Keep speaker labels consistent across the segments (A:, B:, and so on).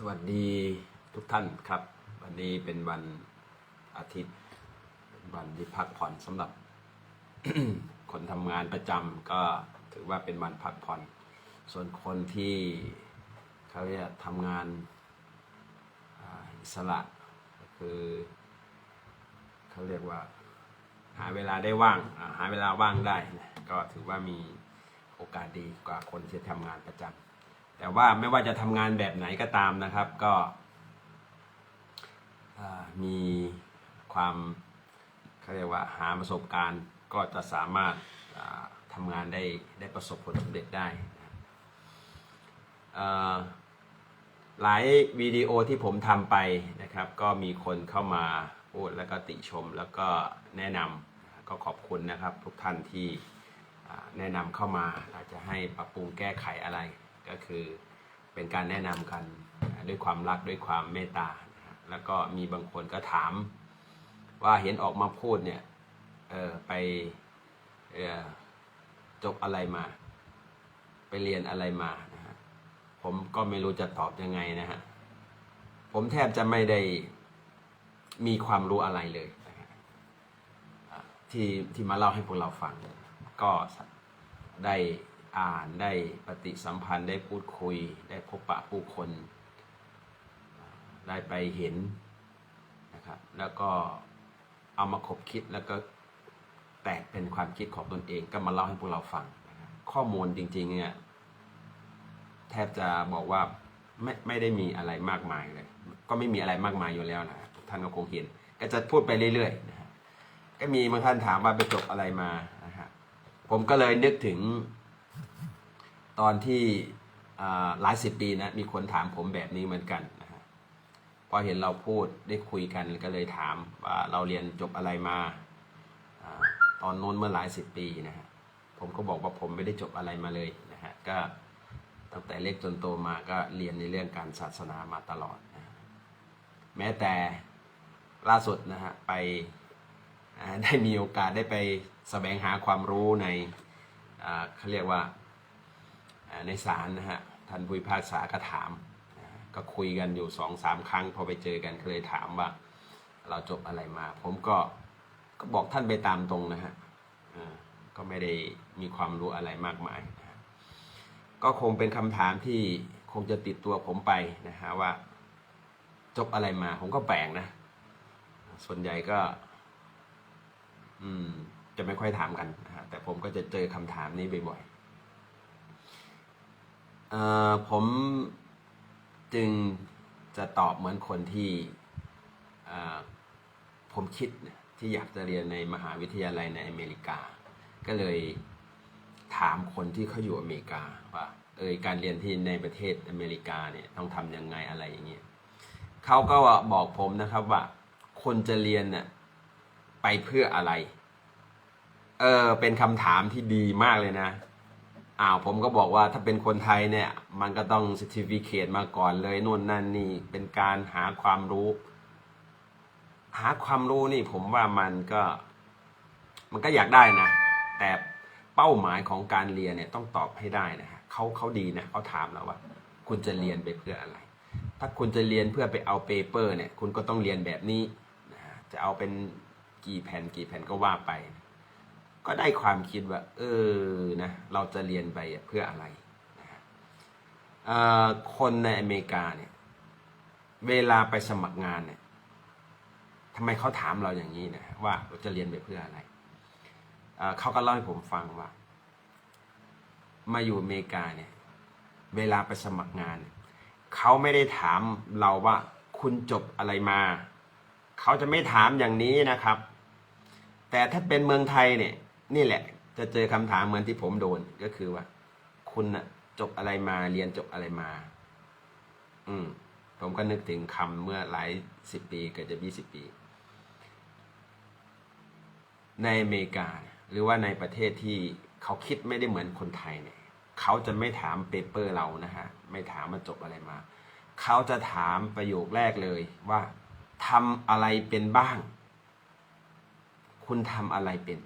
A: สวัสดีทุกท่านครับ วันนี้เป็นวันอาทิตย์เป็นวันที่พักผ่อนสำหรับ คนทำงานประจำก็ถือว่าเป็นวันพักผ่อน ส่วนคนที่เขาเรียกทำงานอิสระก็คือเขาเรียกว่าหาเวลาได้ว่างหาเวลาว่างได้ ก็ถือว่ามีโอกาสดีกว่าคนที่ทำงานประจำ แต่ว่าไม่ว่าจะทำงานแบบไหนก็ตามนะครับก็มีความเขาเรียกว่าหาประสบการณ์ก็จะสามารถทำงานได้ได้ประสบผลสำเร็จได้นะครับหลายวิดีโอที่ผมทำไปนะครับ ก็มีคนเข้ามาพูดแล้วก็ติชมแล้วก็แนะนำก็ขอบคุณนะครับ ทุกท่านที่แนะนำเข้ามาอาจจะให้ปรับปรุงแก้ไขอะไร ก็คือเป็นการแนะนำกันด้วยความรักด้วยความเมตตา แล้วก็มีบางคนก็ถามว่าเห็นออกมาพูดเนี่ยเออไปเออจบอะไรมา ไปเรียนอะไรมานะฮะผมก็ไม่รู้จะตอบยังไงนะฮะผมแทบจะไม่ได้มีความรู้อะไรเลยที่ที่มาเล่าให้พวกเราฟัง ก็ได้ อ่านได้ปฏิสัมพันธ์ได้พูดคุย ได้พบปะผู้คน ได้ไปเห็นนะครับแล้วก็เอามาคบคิดแล้วก็แตกเป็นความคิดของตนเองก็มาเล่าให้พวกเราฟังนะครับข้อมูลจริงๆเนี่ยแทบจะบอกว่าไม่ไม่ได้มีอะไรมากมายเลย ก็ไม่มีอะไรมากมายอยู่แล้วนะท่านก็คงเห็น ก็จะพูดไปเรื่อยๆนะฮะก็มีบางท่านถามว่าไปจบอะไรมานะฮะผมก็เลยนึกถึง ตอนที่หลายสิบปีนะมีคนถามผมแบบนี้เหมือนกันนะฮะพอเห็นเราพูดได้คุยกันก็เลยถามว่าเราเรียนจบอะไรมาอตอนโน้นเมื่อหลายสิบปีนะฮะผมก็บอกว่าผมไม่ได้จบอะไรมาเลยนะฮะก็ตั้งแต่เล็กจนโตมาก็เรียนในเรื่องการศาสนามาตลอดนะแม้แต่ล่าสุดนะฮะไปได้มีโอกาสได้ไปแสวงหาความรู้ในเขาเรียกว่า ในศาลนะฮะท่านผู้พิพากษาก็ถาม ก็คุยกันอยู่สองสามครั้ง พอไปเจอกันก็เลยถามว่า เราจบอะไรมา ผมก็ก็บอกท่านไปตามตรงนะฮะก็ไม่ได้มีความรู้อะไรมากมายนะะก็คงเป็นคำถามที่คงจะติดตัวผมไปนะฮะว่า จบอะไรมาผมก็แปลกนะ ส่วนใหญ่ก็ อืม จะไม่ค่อยถามกันนะฮะแต่ผมก็จะเจอคำถามนี้บ่อยๆ เอ่อผมจึงจะตอบเหมือนคนที่ผมคิดที่อยากจะเรียนในมหาวิทยาลัยในอเมริกา ก็เลยถามคนที่เขาอยู่อเมริกาว่าเออการเรียนที่ในประเทศอเมริกาเนี่ยต้องทำยังไงอะไรอย่างเงี้ยเขาก็บอกผมนะครับว่า คนจะเรียนเนี่ยไปเพื่ออะไร เออเป็นคำถามที่ดีมากเลยนะ อ้าวผมก็บอกว่าถ้าเป็นคนไทยเนี่ย มันก็ต้อง c e r t i f i c a t e มาก่อนเลยนู่นนั่นนี่เป็นการหาความรู้ หาความรู้นี่ผมว่ามันก็ มันก็อยากได้นะ แต่เป้าหมายของการเรียนเนี่ยต้องตอบให้ได้นะฮะเขาเขาดีนะเขาถามเราว่า คุณจะเรียนไปเพื่ออะไร ถ้าคุณจะเรียนเพื่อไปเอาเปเปอร์เนี่ย คุณก็ต้องเรียนแบบนี้นะจะเอาเป็นกี่แผ่นกี่แผ่นก็ว่าไป ก็ได้ความคิดว่า เออนะเราจะเรียนไปเพื่ออะไรนะออคนในอเมริกาเนี่ย เวลาไปสมัครงานเนี่ยทำไมเขาถามเราอย่างนี้นะว่าเราจะเรียนไปเพื่ออะไรเออเขาก็เล่าให้ผมฟังว่า มาอยู่อเมริกาเนี่ย เวลาไปสมัครงานเนเขาไม่ได้ถามเราว่าคุณจบอะไรมา เขาจะไม่ถามอย่างนี้นะครับ แต่ถ้าเป็นเมืองไทยเนี่ย นี่แหละ จะเจอคำถามเหมือนที่ผมโดนก็คือว่า คุณนะจบอะไรมาเรียนจบอะไรมา อืม ผมก็นึกถึงคำเมื่อหลายสิบปีเกิดจะยี่สิบปี ในอเมริกา หรือว่าในประเทศที่เขาคิดไม่ได้เหมือนคนไทยเนี่ยเขาจะไม่ถามเปเปอร์เรานะฮะ ไม่ถามมาจบอะไรมา เขาจะถามประโยคแรกเลยว่าทำอะไรเป็นบ้าง คุณทำอะไรเป็น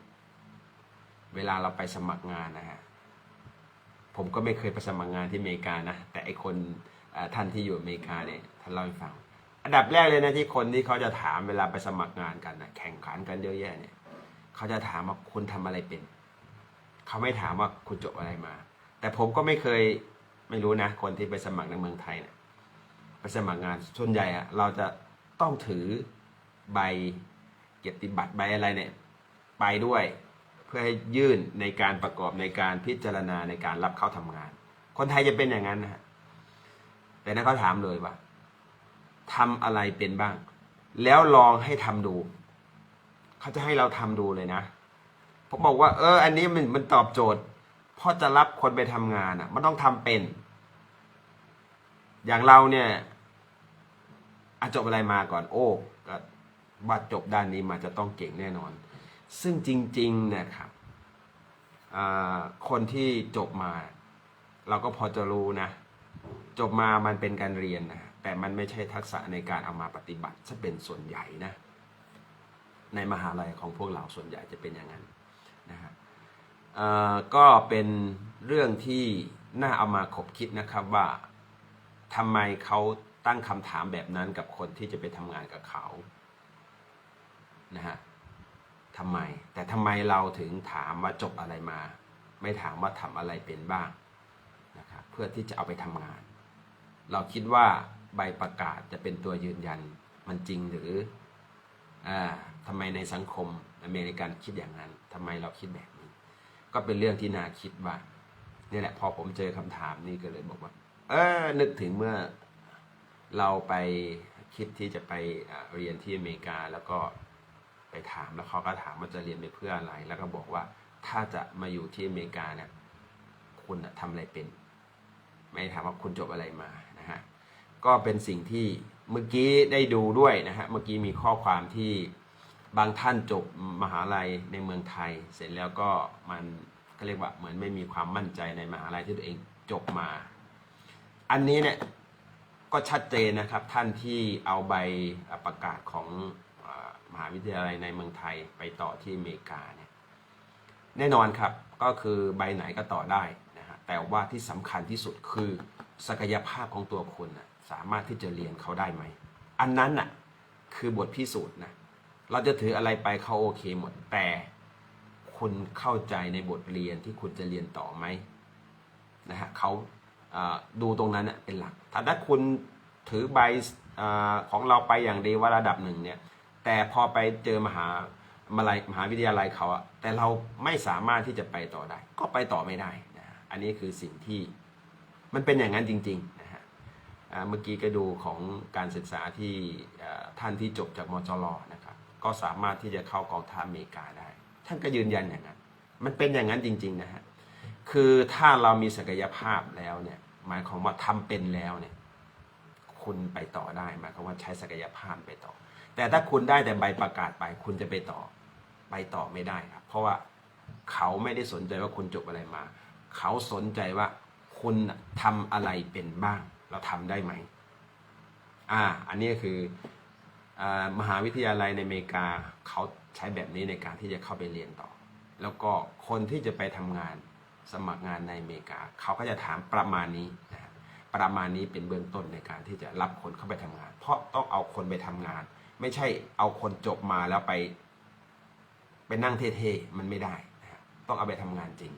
A: เวลาเราไปสมัครงานนะฮะผมก็ไม่เคยไปสมัครงานที่อเมริกานะ แต่ไอคนอท่านที่อยู่อเมริกาเนี่ยท่านเล่าให้ฟัง อันดับแรกเลยนะที่คนที่เขาจะถามเวลาไปสมัครงานกันนะแข่งขันกันเยอะแยะเนี่ยเขาจะถามว่าคุณทำอะไรเป็น เขาไม่ถามว่าคุณจบอะไรมา แต่ผมก็ไม่เคยไม่รู้นะ คนที่ไปสมัครในเมืองไทยเนี่ยไปสมัครงานส่วนใหญ่อะเราจะต้องถือใบเกียรติบัตรใบอะไรเนี่ย ไปด้วย พื่อให้ยื่นในการประกอบในการพิจารณาในการรับเข้าทำงาน คนไทยจะเป็นอย่างนั้นนะฮะแต่นั้นเขาถามเลยว่าทำอะไรเป็นบ้าง แล้วลองให้ทำดูเขาจะให้เราทำดูเลยนะผมบอกว่า เออ อันนี้มันมันตอบโจทย์พราะจะรับคนไปทำงานอะ มันต้องทำเป็น อย่างเราเนี่ยอจบอะไรมาก่อน โอ้ก็ว่าจบด้านนี้มาจะต้องเก่งแน่นอน ซึ่งจริงๆเนะครับคนที่จบมา เราก็พอจะรู้นะ จบมามันเป็นการเรียนนะแต่มันไม่ใช่ทักษะในการเอามาปฏิบัติจะเป็นส่วนใหญ่นะ ในมหาลัยของพวกเราส่วนใหญ่จะเป็นอย่างนั้นนะครับก็เป็นเรื่องที่น่าเอามาขบคิดนะครับว่าทำไมเขาตั้งคำถามแบบนั้นกับคนที่จะไปทำงานกับเขานะฮะ ทำไม แต่ทำไมเราถึงถามว่าจบอะไรมา ไม่ถามว่าทำอะไรเป็นบ้างนะครับเพื่อที่จะเอาไปทำงาน เราคิดว่าใบประกาศจะเป็นตัวยืนยันมันจริงหรืออ่าทำไมในสังคมอเมริกันคิดอย่างนั้นทำไมเราคิดแบบนี้ ก็เป็นเรื่องที่น่าคิดว่านี่แหละพอผมเจอคำถามนี้ก็เลยบอกว่า เออนึกถึงเมื่อเราไปคิดที่จะไปเรียนที่อเมริกาแล้วก็ ไปถามแล้วเขาก็ถามว่าจะเรียนไปเพื่ออะไร แล้วก็บอกว่าถ้าจะมาอยู่ที่อเมริกาเนี่ยคุณน่ะทำอะไรเป็น ไม่ถามว่าคุณจบอะไรมานะฮะก็เป็นสิ่งที่เมื่อกี้ได้ดูด้วยนะฮะเมื่อกี้มีข้อความที่บางท่านจบมหาลัยในเมืองไทย เสร็จแล้วก็มันก็เรียกว่าเหมือนไม่มีความมั่นใจในมหาลัยที่ตัวเองจบมา อันนี้เนี่ยก็ชัดเจนนะครับท่านที่เอาใบประกาศของ มหาวิทยาลัยในเมืองไทยไปต่อที่อเมริกาเนี่ยแน่นอนครับก็คือใบไหนก็ต่อได้นะฮะแต่ว่าที่สำคัญที่สุดคือศักยภาพของตัวคุณนะสามารถที่จะเรียนเขาได้ไหม อันนั้นน่ะคือบทพิสูจน์นะเราจะถืออะไรไปเขาโอเคหมด แต่คุณเข้าใจในบทเรียนที่คุณจะเรียนต่อไหมนะฮะเขาดูตรงนั้นเป็นหลัก ถ้าคุณถือใบอของเราไปอย่างดีว่าระดับหนึ่งเนี่ย แต่พอไปเจอมหามาลัยมหาวิทยาลัยเขาอะแต่เราไม่สามารถที่จะไปต่อได้ ก็ไปต่อไม่ได้นะฮะอันนี้คือสิ่งที่มันเป็นอย่างนั้นจริงๆนะฮะเมื่อกี้ก็ดูของการศึกษาที่ท่านที่จบจากมจรนะครับก็สามารถที่จะเข้ากองทัพอเมริกาได้ ท่านก็ยืนยันอย่างนั้น มันเป็นอย่างนั้นจริงๆนะฮะคือถ้าเรามีศักยภาพแล้วเนี่ยหมายความว่าทำเป็นแล้วเนี่ยคุณไปต่อได้หมายความว่าใช้ศักยภาพไปต่อ แต่ถ้าคุณได้แต่ใบประกาศไป คุณจะไปต่อไปต่อไม่ได้ครับ เพราะว่าเขาไม่ได้สนใจว่าคุณจบอะไรมา เขาสนใจว่าคุณน่ะทำอะไรเป็นบ้าง เราทำได้ไหมอ่า อันนี้คืออมหาวิทยาลัยในอเมริกาเขาใช้แบบนี้ในการที่จะเข้าไปเรียนต่อ แล้วก็คนที่จะไปทำงานสมัครงานในอเมริกา เขาก็จะถามประมาณนี้นะประมาณนี้เป็นเบื้องต้นในการที่จะรับคนเข้าไปทำงาน เพราะต้องเอาคนไปทำงาน ไม่ใช่เอาคนจบมาแล้วไป ไปนั่งเท่ๆมันไม่ได้นะต้องเอาไปทำงานจริง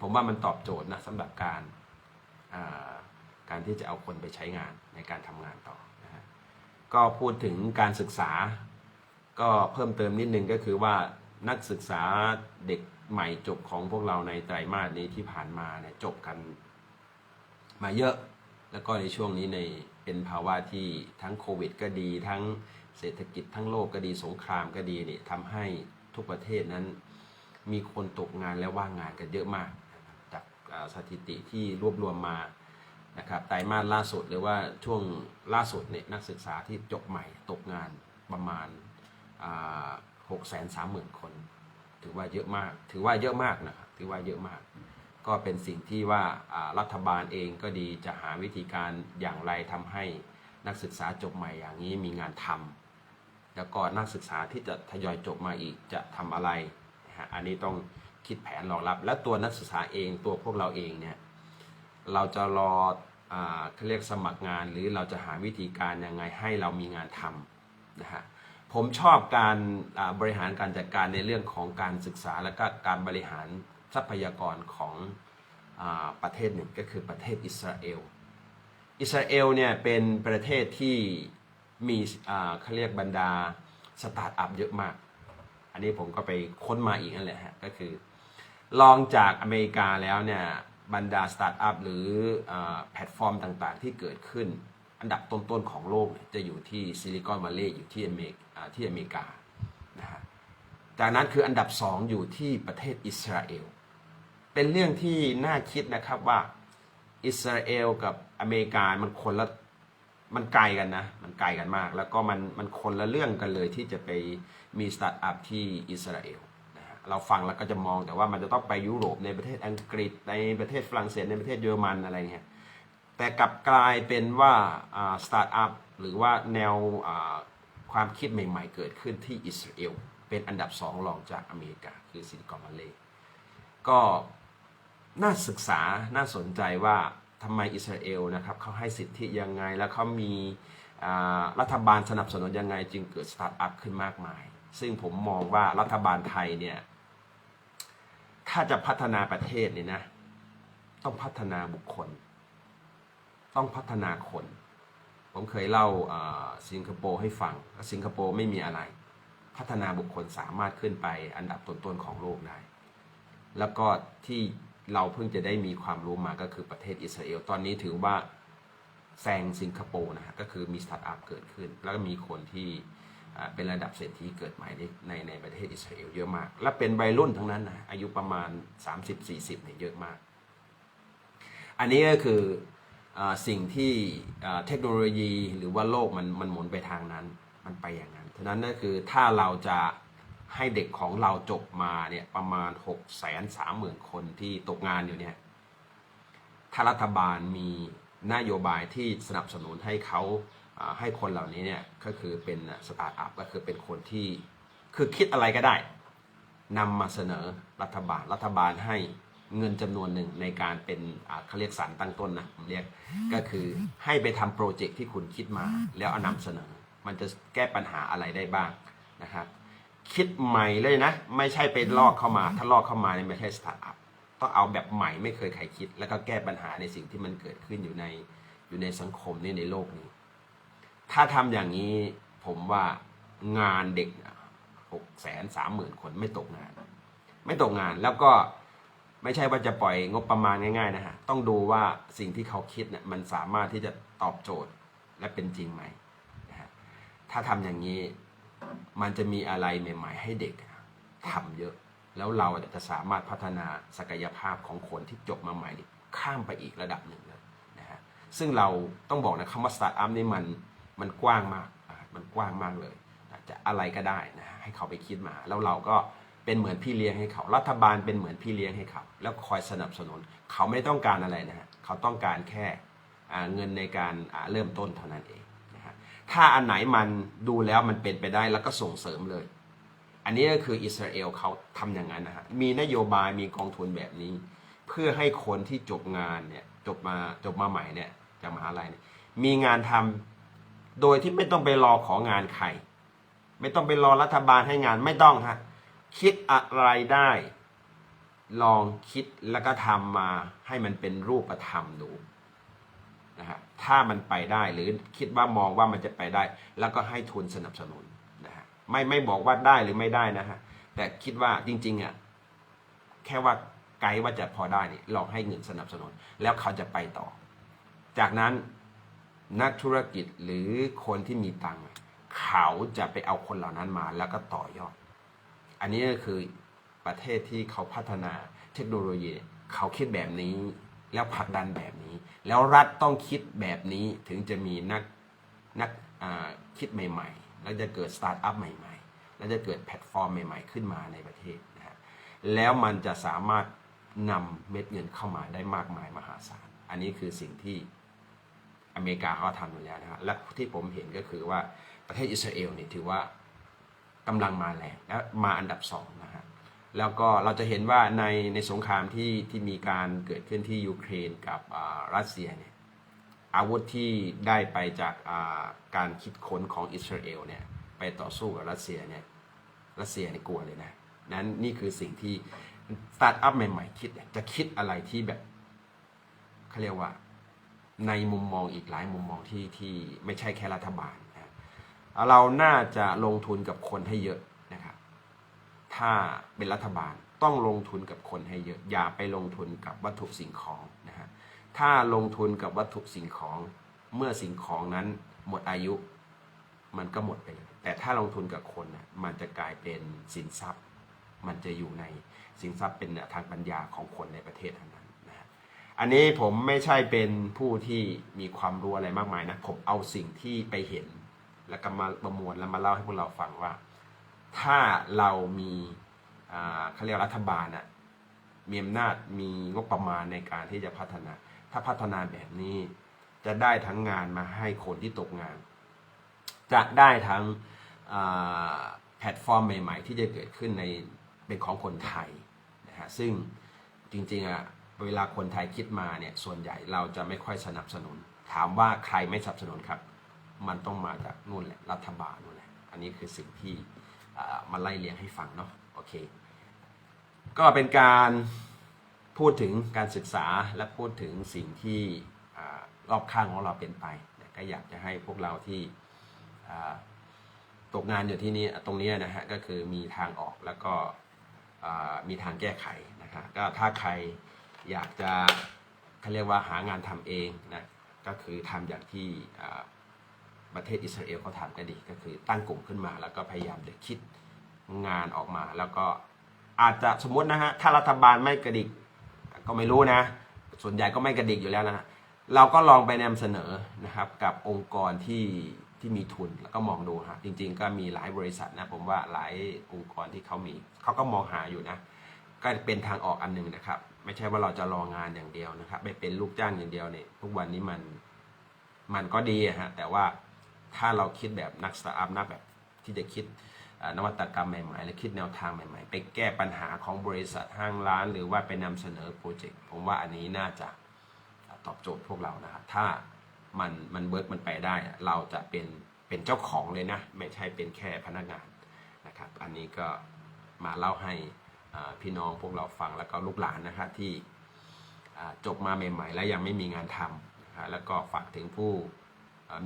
A: ผมว่ามันตอบโจทย์นะสำหรับการาการที่จะเอาคนไปใช้งานในการทำงานต่อนะฮะก็พูดถึงการศึกษา ก็เพิ่มเติมนิดนึงก็คือว่านักศึกษาเด็กใหม่จบของพวกเราในไตรมาสนี้ที่ผ่านมาเนี่ยจบกันมาเยอะ แล้วก็ในช่วงนี้ในเป็นภาวะที่ทั้งโควิดก็ดีทั้ง เศรษฐกิจทั้งโลกก็ดีสงครามก็ดีนี่ทำให้ทุกประเทศนั้น มีคนตกงานและว่างงานกันเยอะมาก จากสถิติที่รวบรวมมานะครับไตรมาสล่าสุดหรือว่าช่วงล่าสุดเนี่ยนักศึกษาที่จบใหม่ตกงานประมาณหกแสนสามหมื่นคน ถือว่าเยอะมาก ถือว่าเยอะมากนะครับถือว่าเยอะมาก ก็เป็นสิ่งที่ว่าอ่ารัฐบาลเองก็ดีจะหาวิธีการอย่างไรทำให้นักศึกษาจบใหม่อย่างนี้มีงานทำ แล้วก็นักศึกษาที่จะทยอยจบมาอีกจะทำอะไรนะฮะอันนี้ต้องคิดแผนรองรับ และตัวนักศึกษาเองตัวพวกเราเองเนี่ยเราจะรออ่าเขาเรียกสมัครงานหรือเราจะหาวิธีการยังไงให้เรามีงานทำนะฮะผมชอบการบริหารการจัดการในเรื่องของการศึกษาและก็การบริหารทรัพยากรของอประเทศหนึ่งก็คือประเทศอิสราเอล อิสราเอลเนี่ยเป็นประเทศที่ มีอ่าเขาเรียกบรรดาสตาร์ทอัพเยอะมาก อันนี้ผมก็ไปค้นมาอีกนั่นแหละฮะก็คือ ลองจากอเมริกาแล้วเนี่ยบรรดาสตาร์ทอัพหรืออาแพลตฟอร์มต่างๆ ที่เกิดขึ้น อันดับต้นๆของโลกจะอยู่ที่ซิลิคอนวัลเลย์อยู่ที่อเมริกาที่อเมริกานะฮะจากนั้นคืออันดับสองอยู่ที่ประเทศอิสราเอล เป็นเรื่องที่น่าคิดนะครับว่าอิสราเอลกับอเมริกามันคนละ มันไกลกันนะ มันไกลกันมาก แล้วก็มันมันคนละเรื่องกันเลยที่จะไปมีสตาร์ทอัพที่อิสราเอลนะฮะเราฟังแล้วก็จะมองแต่ว่ามันจะต้องไปยุโรปในประเทศอังกฤษในประเทศฝรั่งเศสในประเทศเยอรมันอะไรเงี้ยแต่กลับกลายเป็นว่าสตาร์ทอัพหรือว่าแนวความคิดใหม่ๆ เกิดขึ้นที่อิสราเอลเป็นอันดับสองรองจากอเมริกาคือซิลิคอนวัลเลย์ก็น่าศึกษาน่าสนใจว่า ทำไมอิสราเอลนะครับเขาให้สิทธิยังไง แล้วเขามีรัฐบาลสนับสนุนยังไง จึงเกิดสตาร์ทอัพขึ้นมากมาย ซึ่งผมมองว่ารัฐบาลไทยเนี่ยถ้าจะพัฒนาประเทศเนี่ยนะต้องพัฒนาบุคคล ต้องพัฒนาคน ผมเคยเล่าสิงคโปร์ให้ฟังสิงคโปร์ไม่มีอะไร พัฒนาบุคคลสามารถขึ้นไปอันดับต้นๆของโลกได้ แล้วก็ที่ เราเพิ่งจะได้มีความรู้มาก็คือประเทศอิสราเอล ตอนนี้ถือว่าแซงสิงคโปร์นะฮะก็คือมีสตาร์ทอัพเกิดขึ้น แล้วก็มีคนที่เป็นระดับเศรษฐีเกิดใหม่ในในในประเทศอิสราเอลเยอะมาก และเป็นวัยรุ่นทั้งนั้นนะอายุประมาณ 30-40เนี่ยเยอะมาก อันนี้ก็คืออสิ่งที่เทคโนโลยีหรือว่าโลกมันมันหมุนไปทางนั้น มันไปอย่างนั้นฉะนั้นก็คือถ้าเราจะ ให้เด็กของเราจบมาเนี่ยประมาณ6กแสนสามหมื่นคนที่ตกงานอยู่เนี่ย ถ้ารัฐบาลมีนโยบายที่สนับสนุนให้เขาให้คนเหล่านี้เนี่ยก็คือเป็นสตาร์ทอัพก็คือเป็นคนที่คือคิดอะไรก็ได้นำมาเสนอรัฐบาลรัฐบาลให้เงินจำนวนหนึ่งในการเป็นเขาเรียกสารตั้งต้นนะผมเรียกก็คือให้ไปทำโปรเจกต์ที่คุณคิดมา แล้วเอานำเสนอ มันจะแก้ปัญหาอะไรได้บ้างนะครับ คิดใหม่เลยนะ ไม่ใช่ไปลอกเข้ามา ถ้าลอกเข้ามาเนี่ยไม่ใช่สตาร์ทอัพต้องเอาแบบใหม่ไม่เคยใครคิด แล้วก็แก้ปัญหาในสิ่งที่มันเกิดขึ้นอยู่ในอยู่ในสังคมนี้ในโลกนี้ ถ้าทำอย่างนี้ผมว่างานเด็กหกแสนสามหมื่นคนไม่ตกงาน ไม่ตกงานแล้วก็ไม่ใช่ว่าจะปล่อยงบประมาณง่ายๆนะฮะ ต้องดูว่าสิ่งที่เขาคิดเนี่ยมันสามารถที่จะตอบโจทย์และเป็นจริงไหมนะฮะถ้าทำอย่างนี้ มันจะมีอะไรใหม่ ๆ ให้เด็กทำเยอะ แล้วเราจะสามารถพัฒนาศักยภาพของคนที่จบมาใหม่ข้ามไปอีกระดับหนึ่งเลยนะฮะซึ่งเราต้องบอกนะคำว่าสตาร์ทอัพนี่มันมันกว้างมากมันกว้างมากเลยจะอะไรก็ได้นะฮะให้เขาไปคิดมา แล้วเราก็เป็นเหมือนพี่เลี้ยงให้เขา รัฐบาลเป็นเหมือนพี่เลี้ยงให้เขา แล้วคอยสนับสนุน เขาไม่ต้องการอะไรนะฮะเขาต้องการแค่เงินในการเริ่มต้นเท่านั้นเอง ถ้าอันไหนมันดูแล้วมันเป็นไปได้แล้วก็ส่งเสริมเลย อันนี้ก็คืออิสราเอลเขาทำอย่างนั้นนะฮะมีนโยบายมีกองทุนแบบนี้ เพื่อให้คนที่จบงานเนี่ยจบมาจบมาใหม่เนี่ยจากมหาลัยเนี่ยมีงานทำโดยที่ไม่ต้องไปรอของานใครไม่ต้องไปรอรัฐบาลให้งานไม่ต้องฮะคิดอะไรได้ ลองคิดแล้วก็ทำมาให้มันเป็นรูปธรรมดู นะฮะถ้ามันไปได้หรือคิดว่ามองว่ามันจะไปได้ แล้วก็ให้ทุนสนับสนุนนะฮะไม่ไม่บอกว่าได้หรือไม่ได้นะฮะแต่คิดว่าจริงๆอะแค่ว่าไกด์ว่าจะพอได้นี่ลองให้เงินสนับสนุน แล้วเขาจะไปต่อ จากนั้นนักธุรกิจหรือคนที่มีตังค์เขาจะไปเอาคนเหล่านั้นมาแล้วก็ต่อยอด อันนี้ก็คือประเทศที่เขาพัฒนาเทคโนโลยี เขาคิดแบบนี้ แล้วผลักดันแบบนี้ แล้วรัฐต้องคิดแบบนี้ถึงจะมีนักนักคิดใหม่ ๆ แล้วจะเกิดสตาร์ทอัพใหม่ ๆ แล้วจะเกิดแพลตฟอร์มใหม่ ๆ ขึ้นมาในประเทศนะฮะแล้วมันจะสามารถนำเม็ดเงินเข้ามาได้มากมายมหาศาล อันนี้คือสิ่งที่อเมริกาเขาทำอยู่แล้วนะฮะและที่ผมเห็นก็คือว่าประเทศอิสราเอลนี่ถือว่ากำลังมาแรงและมาอันดับสองนะฮะ แล้วก็เราจะเห็นว่าในในสงครามที่ที่มีการเกิดขึ้นที่ยูเครนกับอ่ารัสเซียเนี่ยอาวุธที่ได้ไปจากอ่าการคิดค้นของอิสราเอลเนี่ยไปต่อสู้กับรัสเซียเนี่ยรัสเซียเนี่ยกลัวเลยนะนั้นนี่คือสิ่งที่สตาร์ทอัพใหม่ ๆ คิดจะคิดอะไรที่แบบเขาเรียกว่าในมุมมองอีกหลายมุมมองที่ที่ไม่ใช่แค่รัฐบาลนะเราน่าจะลงทุนกับคนให้เยอะ ถ้าเป็นรัฐบาลต้องลงทุนกับคนให้เยอะ อย่าไปลงทุนกับวัตถุสิ่งของนะฮะถ้าลงทุนกับวัตถุสิ่งของเมื่อสิ่งของนั้นหมดอายุมันก็หมดไปเลย แต่ถ้าลงทุนกับคนน่ะมันจะกลายเป็นสินทรัพย์ มันจะอยู่ในสินทรัพย์เป็นทางปัญญาของคนในประเทศนั้นนะฮะอันนี้ผมไม่ใช่เป็นผู้ที่มีความรู้อะไรมากมายนะ ผมเอาสิ่งที่ไปเห็น แล้วก็มาประมวลแล้วมาเล่าให้พวกเราฟังว่า ถ้าเรามีเขาเรียกรัฐบาลอะมีอำนาจมีงบประมาณในการที่จะพัฒนา ถ้าพัฒนาแบบนี้จะได้ทั้งงานมาให้คนที่ตกงาน จะได้ทั้งแพลตฟอร์มใหม่ ๆ ที่จะเกิดขึ้นในเป็นของคนไทยนะฮะซึ่งจริงๆอะเวลาคนไทยคิดมาเนี่ยส่วนใหญ่เราจะไม่ค่อยสนับสนุน ถามว่าใครไม่สนับสนุนครับ มันต้องมาจากนู่นแหละรัฐบาลนู่นแหละอันนี้คือสิ่งที่ มาไล่เลียงให้ฟังเนาะโอเค ก็เป็นการพูดถึงการศึกษาและพูดถึงสิ่งที่รอบข้างของเราเป็นไปก็อยากจะให้พวกเราที่ตกงานอยู่ที่นี่ตรงนี้นะฮะก็คือมีทางออกแล้วก็มีทางแก้ไขนะครับก็ถ้าใครอยากจะเขาเรียกว่าหางานทำเองนะก็คือทำอย่างที่ ประเทศอิสราเอลเขาทำกันดีก็คือตั้งกลุ่มขึ้นมาแล้วก็พยายามจะคิดงานออกมา แล้วก็อาจจะสมมตินะฮะถ้ารัฐบาลไม่กระดิกก็ไม่รู้นะ ส่วนใหญ่ก็ไม่กระดิกอยู่แล้วนะฮะเราก็ลองไปนำเสนอนะครับกับองค์กรที่ที่มีทุนแล้วก็มองดูฮะจริง ๆ ก็มีหลายบริษัทนะผมว่าหลายองค์กรที่เขามีเขาก็มองหาอยู่นะ ก็เป็นทางออกอันหนึ่งนะครับ ไม่ใช่ว่าเราจะรองานอย่างเดียวนะครับไม่เป็นลูกจ้างอย่างเดียวเนี่ยทุกวันนี้มันมันก็ดีฮะแต่ว่า ถ้าเราคิดแบบนักสตาร์ทอัพนักแบบที่จะคิดนวัตกรรมใหม่ๆ และคิดแนวทางใหม่ๆ ไปแก้ปัญหาของบริษัทห้างร้าน หรือว่าไปนำเสนอโปรเจกต์ผมว่าอันนี้น่าจะตอบโจทย์พวกเรานะครับถ้ามันมันเวิร์กมันไปได้ เราจะเป็นเป็นเจ้าของเลยนะ ไม่ใช่เป็นแค่พนักงานนะครับ อันนี้ก็มาเล่าให้พี่น้องพวกเราฟังแล้วก็ลูกหลานนะครับที่จบมาใหม่ๆ แล้วยังไม่มีงานทำนะแล้วก็ฝากถึงผู้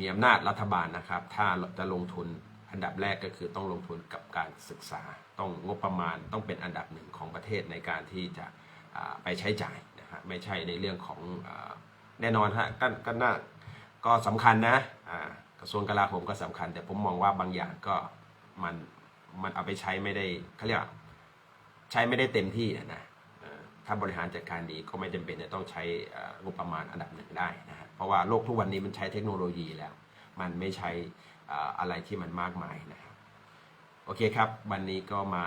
A: มีอำนาจรัฐบาลนะครับ ถ้าจะลงทุนอันดับแรกก็คือต้องลงทุนกับการศึกษา ต้องงบประมาณต้องเป็นอันดับหนึ่งของประเทศในการที่จะไปใช้จ่ายนะฮะไม่ใช่ในเรื่องของแน่นอนฮะก็ก็น่าก็สำคัญนะกระทรวงกลาโหมก็สำคัญ แต่ผมมองว่าบางอย่างก็มันมันเอาไปใช้ไม่ได้เขาเรียกว่าใช้ไม่ได้เต็มที่นะนะถ้าบริหารจัดการดีก็ไม่จำเป็นจะต้องใช้งบประมาณอันดับหนึ่งได้นะฮะ เพราะว่าโลกทุกวันนี้มันใช้เทคโนโลยีแล้ว มันไม่ใช้เอ่อะไรที่มันมากมายนะครับโอเคครับ วันนี้ก็มา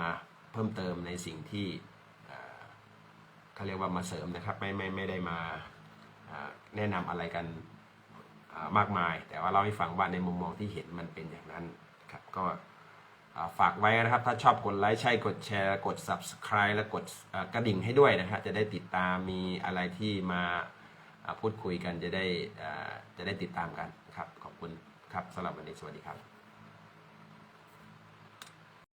A: เพิ่มเติมในสิ่งที่เขาเรียกว่ามาเสริมนะครับ ไม่ไม่ไม่ได้มาแนะนำอะไรกันมากมาย แต่ว่าเล่าให้ฟังว่าในมุมมองที่เห็นมันเป็นอย่างนั้นครับก็ฝากไว้นะครับ ถ้าชอบกดไลค์ใช่กดแชร์ กด subscribe และกดกระดิ่งให้ด้วยนะฮะจะได้ติดตามมีอะไรที่มา พูดคุยกันจะได้จะได้ติดตามกันครับขอบคุณครับสำหรับวันนี้สวัสดีครับ